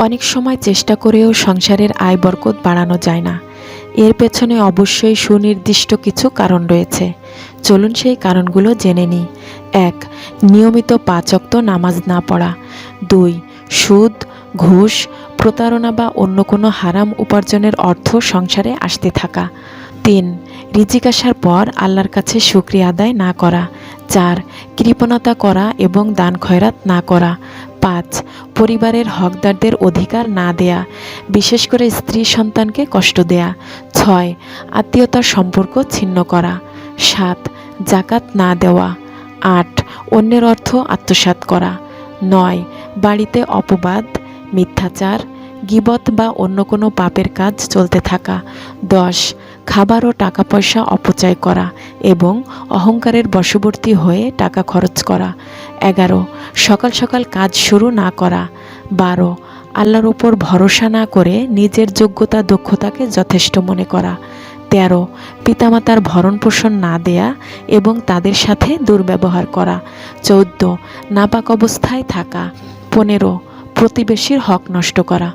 অনেক সময় চেষ্টা করেও সংসারের আয় বরকত বাড়ানো যায় না। এর পেছনে অবশ্যই সুনির্দিষ্ট কিছু কারণ রয়েছে। চলুন সেই কারণগুলো জেনে নিই। এক, নিয়মিত পাঁচক্ত নামাজ না পড়া। দুই, সুদ, ঘুষ, প্রতারণা বা অন্য কোনো হারাম উপার্জনের অর্থ সংসারে আসতে থাকা। তিন, রিজিক আসার পর আল্লাহর কাছে শুক্রিয়া আদায় না করা। চার, কৃপণতা করা এবং দান খয়রাত না করা। পাঁচ পরিবারের হকদারদের অধিকার না দেয়া, বিশেষ করে স্ত্রী সন্তানকে কষ্ট দেয়া। ছয়, আত্মীয়তার সম্পর্ক ছিন্ন করা। সাত, জাকাত না দেওয়া। আট, অন্যের অর্থ আত্মসাত করা। নয়, বাড়িতে অপবাদ, মিথ্যাচার গিবত বা অন্য কোনো পাপের কাজ চলতে থাকা। দশ, খাবার ও টাকা পয়সা অপচয় করা এবং অহংকারের বশবর্তী হয়ে টাকা খরচ করা। এগারো, সকাল সকাল কাজ শুরু না করা। বারো, আল্লাহর ওপর ভরসা না করে নিজের যোগ্যতা, দক্ষতাকে যথেষ্ট মনে করা। তেরো, পিতামাতার ভরণ পোষণ না দেয়া এবং তাদের সাথে দুর্ব্যবহার করা। চৌদ্দ, নাপাক অবস্থায় থাকা। পনেরো, প্রতিবেশীর হক নষ্ট করা।